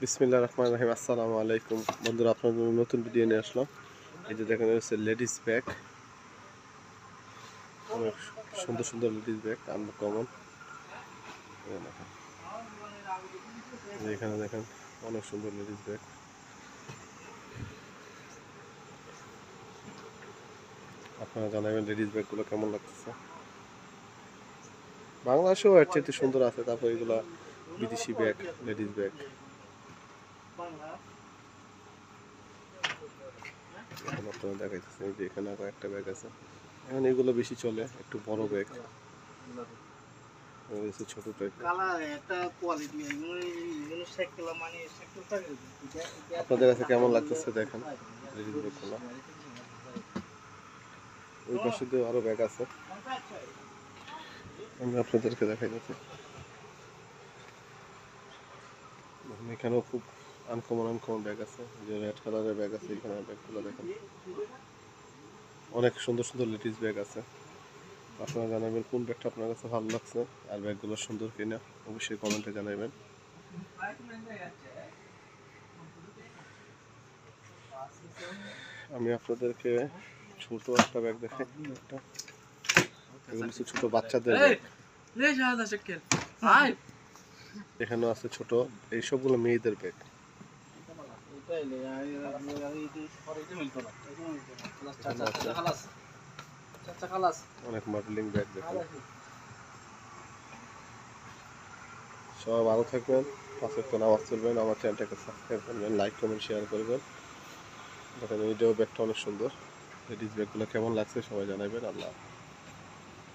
বিসমিল্লা রহমান রাহিম। আসসালামু আলাইকুম। বন্ধুরা আপনার জন্য নতুন ভিডিও নিয়ে আসলাম। এই যে দেখেন হচ্ছে লেডিস ব্যাগ অনেক সুন্দর সুন্দর লেডিস ব্যাগ আমরা কমন এখানে দেখেন, অনেক সুন্দর লেডিস ব্যাগ আপনারা জানাবেন লেডিস ব্যাগগুলো কেমন লাগতেছে। বাংলাদেশেও এর চেয়ে সুন্দর আছে, তারপর এগুলা বিদেশি ব্যাগ লেডিস ব্যাগ আপনারা দেখাইতেছে যে এখানে আবার একটা ব্যাগ আছে। এখন এগুলো বেশি চলে একটু বড় ব্যাগ ছোট ব্যাগ মানে আপনাদের কাছে কেমন লাগতেছে দেখেন? ওই পাশে দিয়ে আরও ব্যাগ আছে। আমি আপনাদেরকে দেখাই যাচ্ছি এখানেও খুব আনকমন আনকমন ব্যাগ আছে। যে রেড কালারের ব্যাগ আছে এখানে ব্যাগগুলো দেখেন। অনেক সুন্দর সুন্দর লেডিস ব্যাগ আছে। আপনারা জানাবেন কোন ব্যাগটা আপনার কাছে ভালো লাগছে আর ব্যাগগুলো সুন্দর কিনা অবশ্যই কমেন্টে জানাবেন। আমি আপনাদেরকে ছোট একটা ব্যাগ দেখাই একটা ছোট বাচ্চাদের ব্যাগ এখানেও আছে ছোট এইসবগুলো মেয়েদের ব্যাগ সবাই ভালো থাকবেন, পাশে তো নামাজ চলবেন আমার চ্যানেলটাকে সাবস্ক্রাইব করবেন লাইক কমেন্ট শেয়ার করবেন। দেখেন এইটাও ব্যাগটা অনেক সুন্দর। লেডিস ব্যাগগুলো কেমন লাগছে সবাই জানাবেন, আল্লাহ।